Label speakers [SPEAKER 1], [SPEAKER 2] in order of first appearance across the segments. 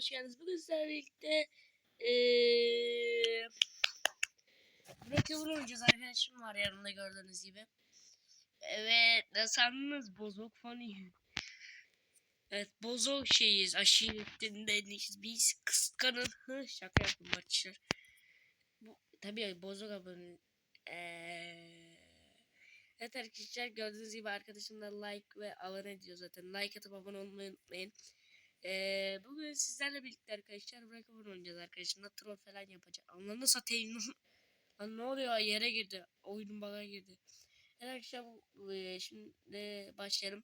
[SPEAKER 1] hoş geldiniz. Bugün sizlerle birlikte eee Breakover oynayacağız. Arkadaşım var yanımda gördüğünüz gibi. Evet ne sandınız? Bozok funny. Evet bozok şeyiz. Aşiretindeniz. Biz kıskanın. Hı, Şaka yaptım arkadaşlar. Bu, tabii bozok abone. Eee Evet arkadaşlar gördüğünüz gibi arkadaşımla like ve abone ediyor zaten. Like atıp abone olmayı unutmayın. Ee, bugün sizlerle birlikte arkadaşlar Breakover oynayacağız arkadaşımla. Troll falan yapacağız. Anlamını satayım. Lan ne oluyor yere girdi. Oyunun bana girdi. Evet arkadaşlar e, şimdi başlayalım.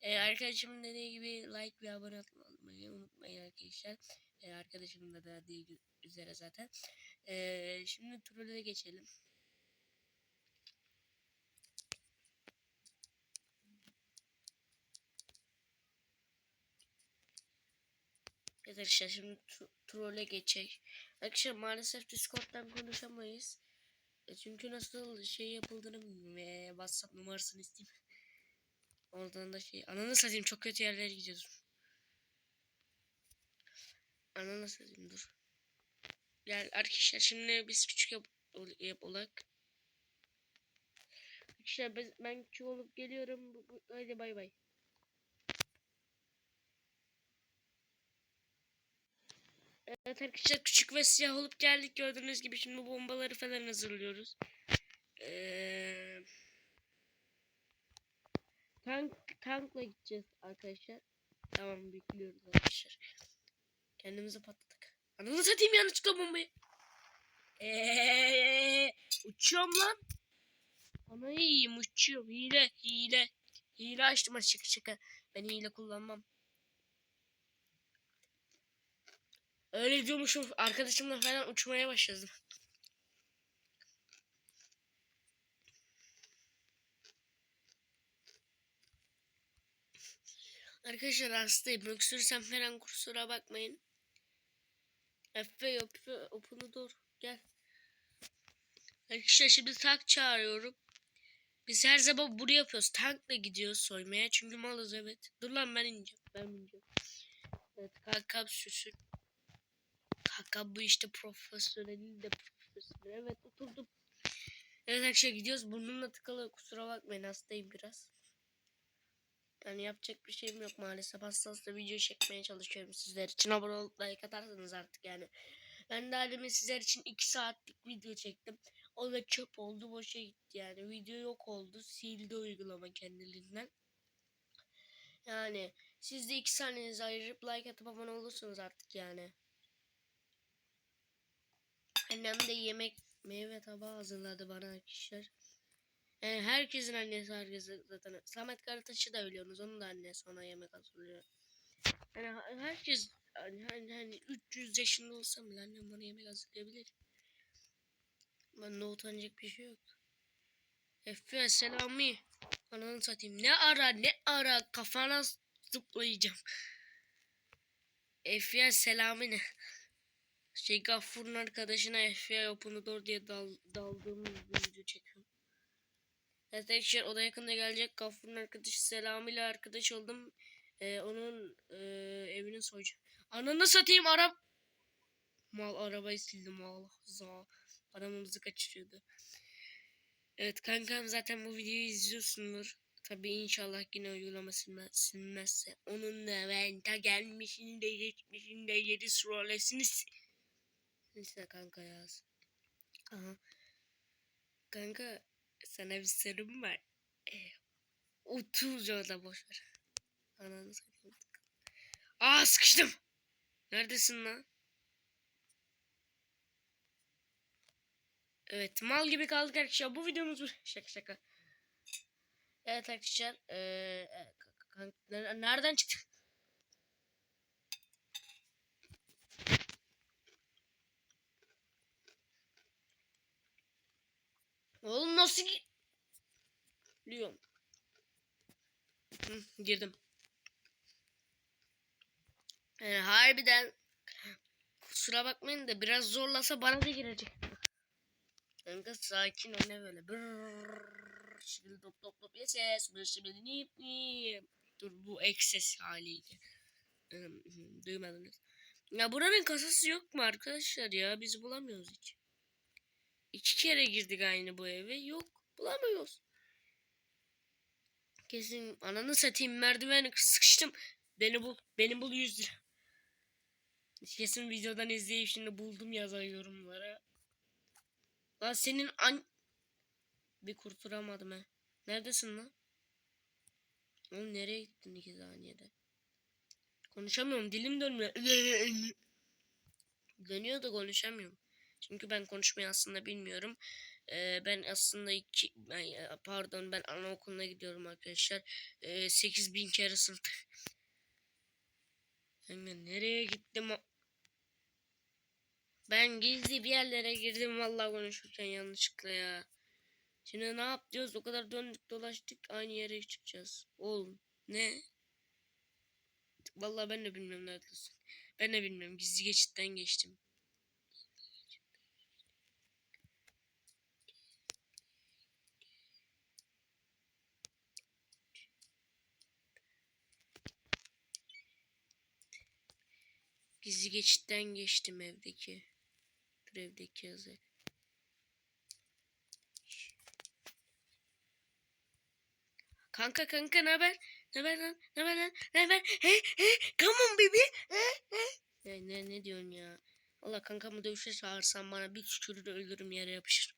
[SPEAKER 1] Ee, arkadaşımın dediği gibi like ve abone olmayı unutmayın arkadaşlar. Ee, arkadaşımın da dediği üzere zaten. Ee, şimdi troll'e geçelim. Arkadaşlar şimdi tro- trolle geçecek. Arkadaşlar maalesef Discord'dan konuşamayız. E, çünkü nasıl şey yapıldığını bilmiyorum. E, WhatsApp numarasını isteyeyim. Oradan da şey. Ananı satayım çok kötü yerlere gidiyoruz. Ananı satayım dur. Gel arkadaşlar şimdi biz küçük yap, yap olak. Arkadaşlar ben, ben küçük olup geliyorum. Hadi bay bay. Evet arkadaşlar küçük ve siyah olup geldik gördüğünüz gibi şimdi bombaları falan hazırlıyoruz. Ee, tank tankla gideceğiz arkadaşlar. Tamam bekliyoruz arkadaşlar. Kendimizi patladık. Ananı satayım yanlışlıkla bombayı. Eee, uçuyorum lan. Ana iyiyim uçuyorum. Hile hile. Hile açtım şaka şaka. Ben hile kullanmam. Öyle diyormuşum arkadaşımla falan uçmaya başladım. Arkadaşlar hastayım. Öksürsem falan kusura bakmayın. Efe öpü opunu dur. Gel. Arkadaşlar şimdi tank çağırıyorum. Biz her zaman bunu yapıyoruz. Tankla gidiyoruz soymaya. Çünkü malız evet. Dur lan ben ineceğim. Ben ineceğim. Evet kankam sürsün. Hakan bu işte profesyonelin de profesyonel. Evet oturdum. Evet arkadaşlar gidiyoruz. Burnumla tıkalı kusura bakmayın hastayım biraz. Yani yapacak bir şeyim yok maalesef. Hasta hasta video çekmeye çalışıyorum sizler için. Abone olup like atarsanız artık yani. Ben de halime sizler için 2 saatlik video çektim. O da çöp oldu boşa gitti yani. Video yok oldu. Sildi uygulama kendiliğinden. Yani siz de 2 saniyenizi ayırıp like atıp abone olursunuz artık yani. Annem de yemek meyve tabağı hazırladı bana arkadaşlar. Yani herkesin annesi herkesi zaten. Samet Karataş'ı da biliyorsunuz. Onun da annesi ona yemek hazırlıyor. Yani herkes hani, hani, hani 300 yaşında olsam bile annem bana yemek hazırlayabilir. Ben de utanacak bir şey yok. Efe selami. Ananı satayım. Ne ara ne ara kafana zıplayacağım. Efe selami ne? Şey Gaffur'un arkadaşına FBI Open'ı doğru diye dal, daldığım bir video çekiyorum. Evet arkadaşlar o da yakında gelecek. Gaffur'un arkadaşı Selami ile arkadaş oldum. Ee, onun e, evini soyacağım. Ananı satayım Arap. Mal arabayı sildim Allah za. Paramızı kaçırıyordu. Evet kankam zaten bu videoyu izliyorsundur. Tabii inşallah yine uygulama silmez, silmezse. Onun da ben ta gelmişini de geçmişini de yedi sıralesini Neyse kanka yaz. Aha. Kanka sana bir sorum var. Ee, 30 orada boş ver. Ananı satayım. Aa sıkıştım. Neredesin lan? Evet mal gibi kaldık arkadaşlar. Bu videomuz bu. Şaka şaka. Evet arkadaşlar. Ee, nereden çıktı? Oğlum nasıl gi... Biliyorum. Hı, girdim. Yani harbiden kusura bakmayın da biraz zorlasa bana da girecek. Kanka sakin ol ne böyle. Şimdi top top top yeses. Şimdi nip nip. Dur bu ekses haliydi. Duymadınız. Ya buranın kasası yok mu arkadaşlar ya? Biz bulamıyoruz hiç. İki kere girdik aynı bu eve. Yok. Bulamıyoruz. Kesin ananı satayım merdiven sıkıştım. Beni bul. Beni bul 100 lira. Kesin videodan izleyip şimdi buldum yazar yorumlara. Lan senin an... Bir kurtulamadım he. Neredesin lan? Oğlum nereye gittin iki saniyede? Konuşamıyorum dilim dönmüyor. Dönüyor da konuşamıyorum. Çünkü ben konuşmayı aslında bilmiyorum. Ee, ben aslında iki ben, pardon ben anaokuluna gidiyorum arkadaşlar. Ee, 8000 kere sınıf. Ben nereye gittim? o- Ben gizli bir yerlere girdim vallahi konuşurken yanlışlıkla ya. Şimdi ne yapacağız? O kadar döndük dolaştık aynı yere çıkacağız. Oğlum ne? Vallahi ben de bilmiyorum neredesin. Ben de bilmiyorum. Gizli geçitten geçtim. Gizli geçitten geçtim evdeki. Evdeki yazı. Kanka kanka ne haber? Ne haber lan? Ne haber lan? Ne haber? He he come on baby. He he. Ne ne ne diyorsun ya? Valla kankamı dövüşe çağırsan bana bir tükürür ölürüm yere yapışır.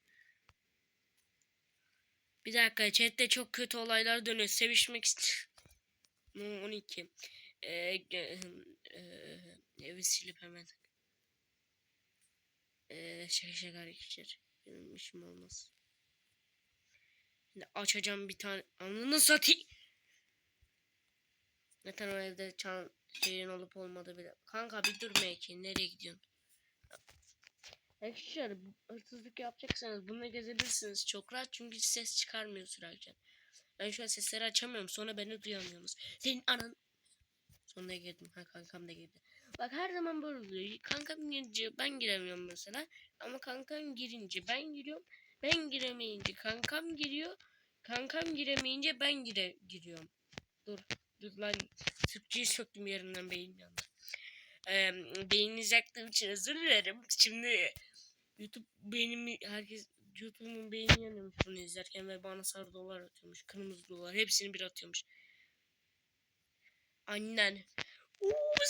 [SPEAKER 1] Bir dakika chatte çok kötü olaylar dönüyor. Sevişmek istiyor. No 12. Ee, e, e, evi silip hemen. Ee, şaka şaka arkadaşlar. Benim işim olmaz. Şimdi açacağım bir tane. Anını satayım. Zaten o evde çan şeyin olup olmadı bile. Kanka bir dur Meki. Nereye gidiyorsun? Arkadaşlar hırsızlık yapacaksanız bununla gezebilirsiniz çok rahat çünkü ses çıkarmıyor sürerken. Ben şu an sesleri açamıyorum sonra beni duyamıyorsunuz. Senin anan... Sonuna girdim. Ha kankam da girdi. Bak her zaman böyle oluyor. Kankam girince ben giremiyorum mesela. Ama kankam girince ben giriyorum. Ben giremeyince kankam giriyor. Kankam giremeyince ben gire giriyorum. Dur. Dur lan. Türkçeyi söktüm yerinden beyin yandı. Ee, beyninizi yaktığım için özür dilerim. Şimdi YouTube beynimi herkes YouTube'un beyni yanıyormuş bunu izlerken ve bana sarı dolar atıyormuş. Kırmızı dolar. Hepsini bir atıyormuş. Annen. Uuu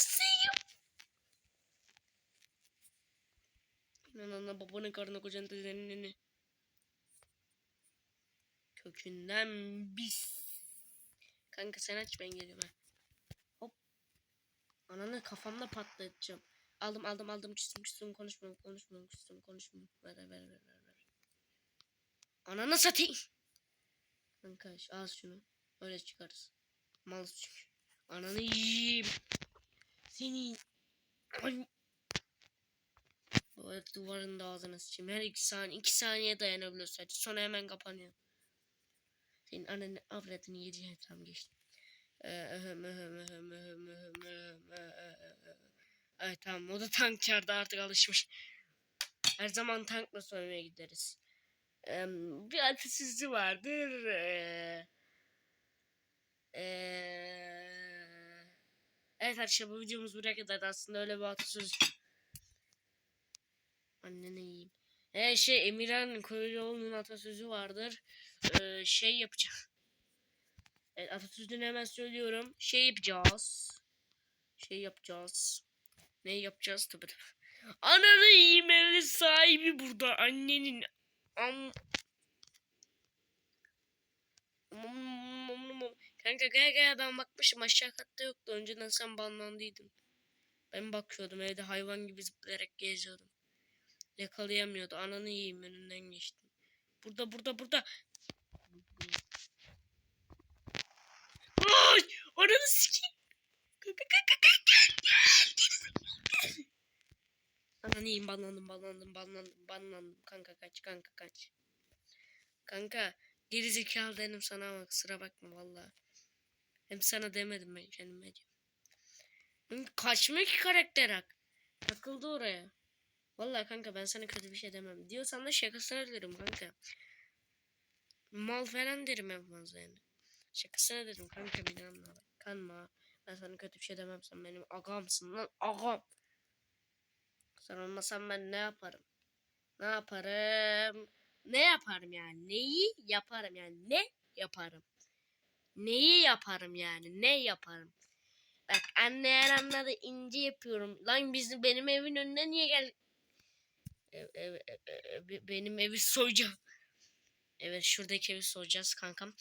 [SPEAKER 1] Ananla babanın karnına kocan dedenin Kökünden bis. Kanka sen aç ben geliyorum ha. Hop. Ananı kafamda patlatacağım. Aldım aldım aldım küstüm küstüm konuşmuyorum konuşmuyorum küstüm konuşmuyorum. Ver ver ver ver ver. Ananı satayım. Kanka al şunu. Öyle çıkarız. Mal çünkü. Ananı yiyeyim. Seni. Ay. Bu duvarın da ağzına sıçayım. Her iki saniye, iki saniye dayanabiliyor sadece. Sonra hemen kapanıyor. Senin ananı avradını yedi tam ee. Evet tamam o da tank çağırdı artık alışmış. Her zaman tankla soymaya gideriz. Bir atasözü vardır. Ee, ee, evet arkadaşlar bu videomuz buraya kadar aslında öyle bir atasözü. Annene yiyeyim. Ee, şey Emirhan Koyucuoğlu'nun atasözü vardır. Ee, şey yapacağım. Evet atasözünü hemen söylüyorum. Şey yapacağız. Şey yapacağız. Ne yapacağız tabii tabii. Ananı yiyeyim evin sahibi burada. Annenin am... Kanka gel gel ben bakmışım aşağı katta yoktu. Önceden sen banlandıydın. Ben bakıyordum evde hayvan gibi zıplayarak geziyordum. Yakalayamıyordu. Ananı yiyeyim önünden geçtim. Burada burada burada. Ay! Ananı sikeyim. Ananı yiyeyim banlandım banlandım banlandım banlandım. Kanka kaç kanka kaç. Kanka geri zekalı dedim sana ama kusura bakma valla. Hem sana demedim ben kendime diyorum. Ki karakter hak. Takıldı oraya. Vallahi kanka ben sana kötü bir şey demem. Diyorsan da şakasına derim kanka. Mal falan derim en fazla yani. Şakasına derim kanka beni anla. Kanma. Ben sana kötü bir şey demem sen benim agamsın lan agam. Sen olmasan ben ne yaparım? Ne yaparım? Ne yaparım yani? Neyi yaparım yani? Ne yaparım? Neyi yaparım yani? Ne yaparım? Bak anne anladı ince yapıyorum. Lan bizim benim evin önüne niye gel? Ev, ev, ev- ev- ev- benim evi soyacağım. Evet şuradaki evi soyacağız kankam.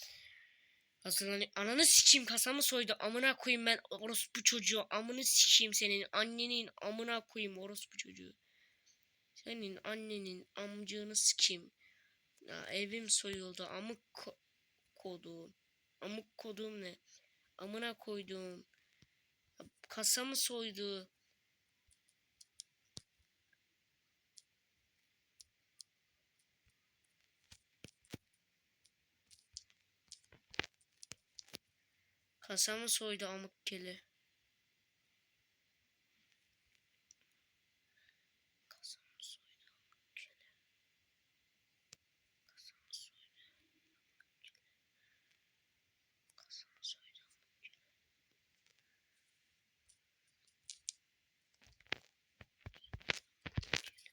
[SPEAKER 1] Hazırlanıyor. Ananı sikeyim kasamı soydu. Amına koyayım ben orospu çocuğu. Amını sikeyim senin. Annenin amına koyayım orospu çocuğu. Senin annenin amcığını sikeyim. Ya evim soyuldu. Amık ko- koduğum. Amık koduğum ne? Amına koyduğum. Kasamı soydu. Kasamı soydu amık keli. Kasamı soydu amık keli. Kasamı soydu amık keli. Kasamı soydu amık keli.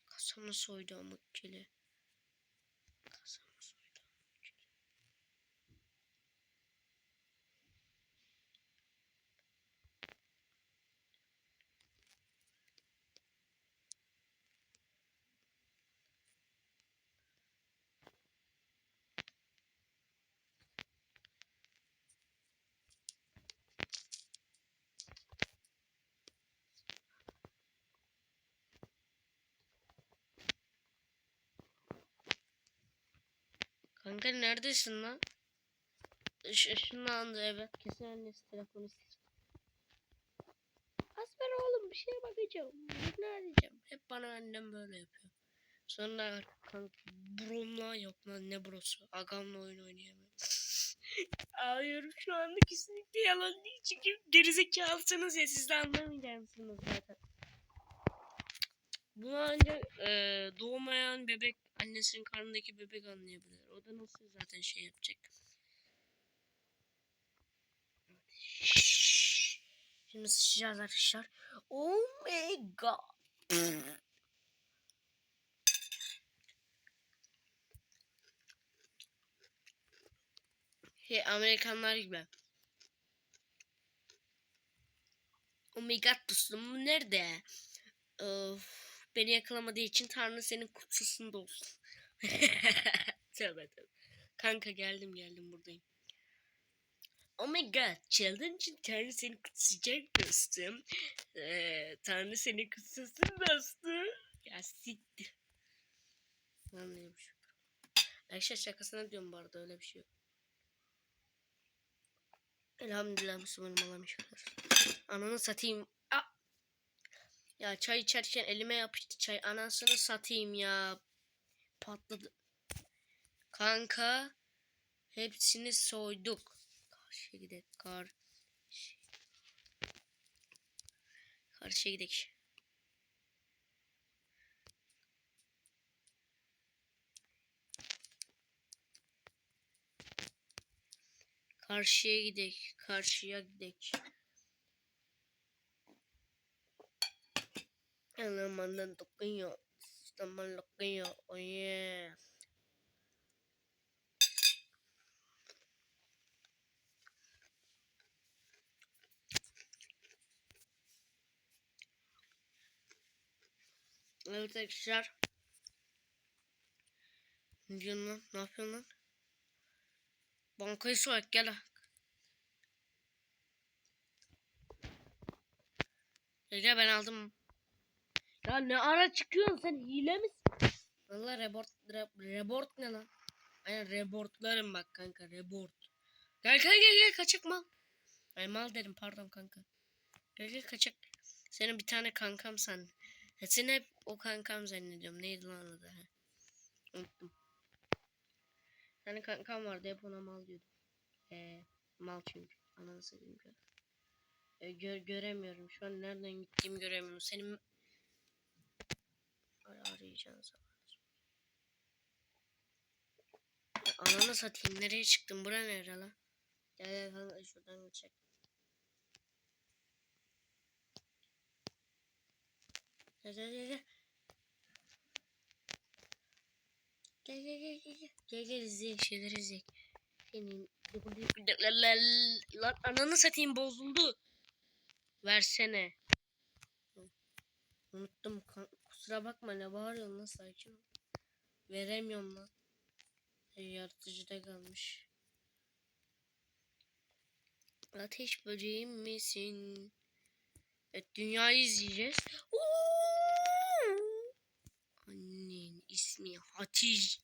[SPEAKER 1] Kasamı soydu amık keli. Kasamı soydu amık keli. Kanka neredesin lan? Iş, ışınlandı evet. Kesin annesi telefonu istiyor. Az ben oğlum bir şeye bakacağım. Ne arayacağım? Hep bana annem böyle yapıyor. Sonra kanka bromla yok lan ne brosu. Agamla oyun oynayamıyorum. Ağlıyorum şu anda kesinlikle yalan değil. Çünkü gerizekalısınız ya siz de anlamayacaksınız zaten. Bunu ancak e, doğmayan bebek annesinin karnındaki bebek anlayabilir. O da nasıl zaten şey yapacak. Şimdi sıçacağız arkadaşlar. Oh my god. Şey Amerikanlar gibi. Oh my god dostum bu nerede? Of, beni yakalamadığı için Tanrı senin kutsasında olsun. tövbe tövbe. Kanka geldim geldim buradayım. Oh my god çaldığın için Tanrı seni kutsayacak dostum. Ee, Tanrı seni kutsasın dostum. Ya siktir. Anlıyormuş. Ayşe şakasına diyorum bu arada öyle bir şey yok. Elhamdülillah Müslümanım Allah'ım şükür. Ananı satayım. Ya çay içerken elime yapıştı çay. Anasını satayım ya. Patladı. Kanka. Hepsini soyduk. Karşıya gidelim. Kar. Karşıya gidelim. Karşıya gidelim. Karşıya gidelim. Alamandan dokunuyor. Zaman dokunuyor. Oh yeah. Evet arkadaşlar. Ne diyorsun lan? Ne yapıyorsun lan? Bankayı soyak gel. gel ben aldım. Ya ne ara çıkıyorsun sen hile misin? Valla report, re, report ne lan? Aynen reportlarım bak kanka report. Gel gel gel gel kaçak mal. Ay mal dedim pardon kanka. Gel gel kaçak. Senin bir tane kankam sen. Ya Seni hep o kankam zannediyorum. Neydi lan adı? ha? Unuttum. Tane kankam vardı hep ona mal diyordum. Ee, mal çünkü. Ananı satayım ya. Ee, gö- göremiyorum. Şu an nereden gittiğimi göremiyorum. Senin Ay, arayacağım. Ya Ananı satayım. Nereye çıktın? Bura nere lan? Gel gel kanka şuradan geçecek. Gel gel gel gel. Gel gel gel gel. Gel gel izleyin şeyleri izleyin. Senin lan ananı satayım bozuldu. Versene. Unuttum kusura bakma ne bağırıyorsun lan sakin ol. Veremiyorum lan. Yaratıcıda kalmış. Ateş böceğim misin? Evet dünyayı izleyeceğiz. Oo! İsmi Hatice.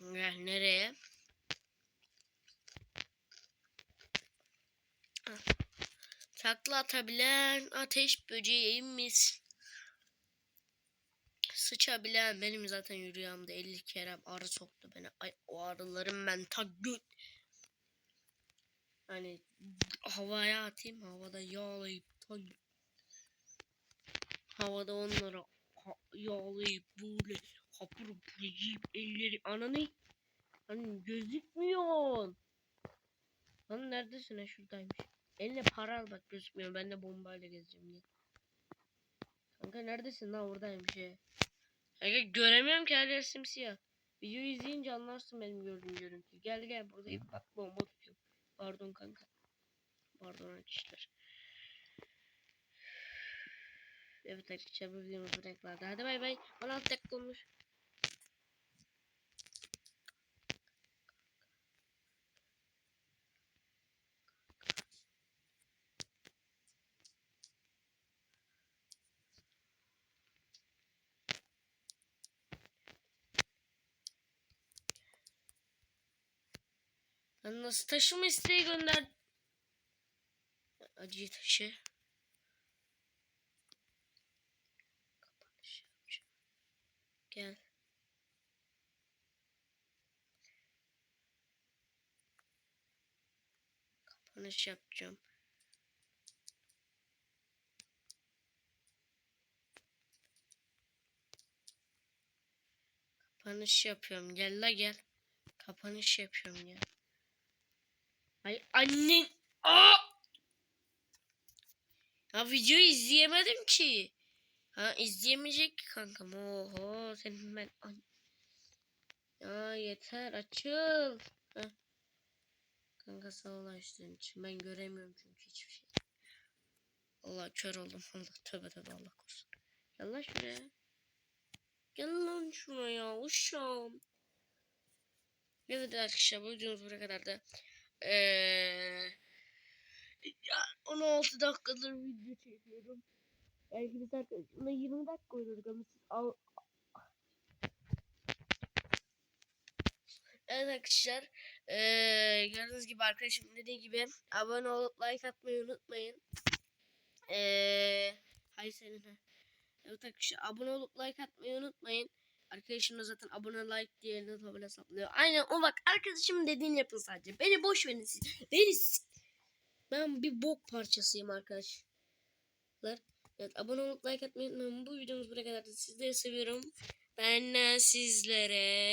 [SPEAKER 1] Gel nereye? Ah. Takla atabilen ateş böceğimiz. Sıçabilen benim zaten rüyamda 50 kere arı soktu beni. Ay o arıların ben ta göt. Hani havaya atayım havada yağlayıp havada onları ha- yağlayıp böyle hapur hapur yiyip elleri ananı hani gözükmüyor. Lan neredesin ha şuradaymış. Eline para al bak gözükmüyor. Ben de bombayla gezeceğim diye. Kanka neredesin lan oradaymış he. Kanka göremiyorum ki her yer simsiyah. Videoyu izleyince anlarsın benim gördüğüm görüntüyü. Gel gel buradayım. Bak bomba. Pardon kanka. Pardon arkadaşlar. Evet arkadaşlar bu videomuz bu. Hadi bay bay. 16 dakika olmuş. Nasıl taşıma isteği gönder. Acı taşı. Gel. Kapanış yapacağım. Kapanış yapıyorum. Gel la gel. Kapanış yapıyorum gel. Ay annen. Aa! Ya videoyu izleyemedim ki. Ha izleyemeyecek ki kankam. Oho senin ben. Ay. Ya yeter açıl. Heh. Kanka sağ ol açtığın için. Ben göremiyorum çünkü hiçbir şey. Allah kör oldum. Allah tövbe tövbe Allah korusun. Gel lan şuraya. Gel lan şuraya uşağım. Evet arkadaşlar bu videomuz buraya kadar da. Ee, ya 16 dakikadır video çekiyorum. Belki biz arkadaşımla 20 dakika oynadık ama siz al... Evet arkadaşlar. Ee, gördüğünüz gibi arkadaşım dediği gibi abone olup like atmayı unutmayın. Ee, hay senin. Evet arkadaşlar abone olup like atmayı unutmayın. Arkadaşım da zaten abone like diye ne tabela saplıyor. Aynen o bak arkadaşımın dediğini yapın sadece. Beni boş verin siz. Beni ben bir bok parçasıyım arkadaşlar. Evet abone olup like atmayı unutmayın. Bu videomuz buraya kadar. Sizleri seviyorum. Ben sizlere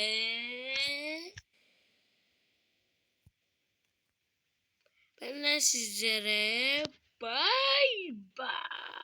[SPEAKER 1] ben sizlere bye bye.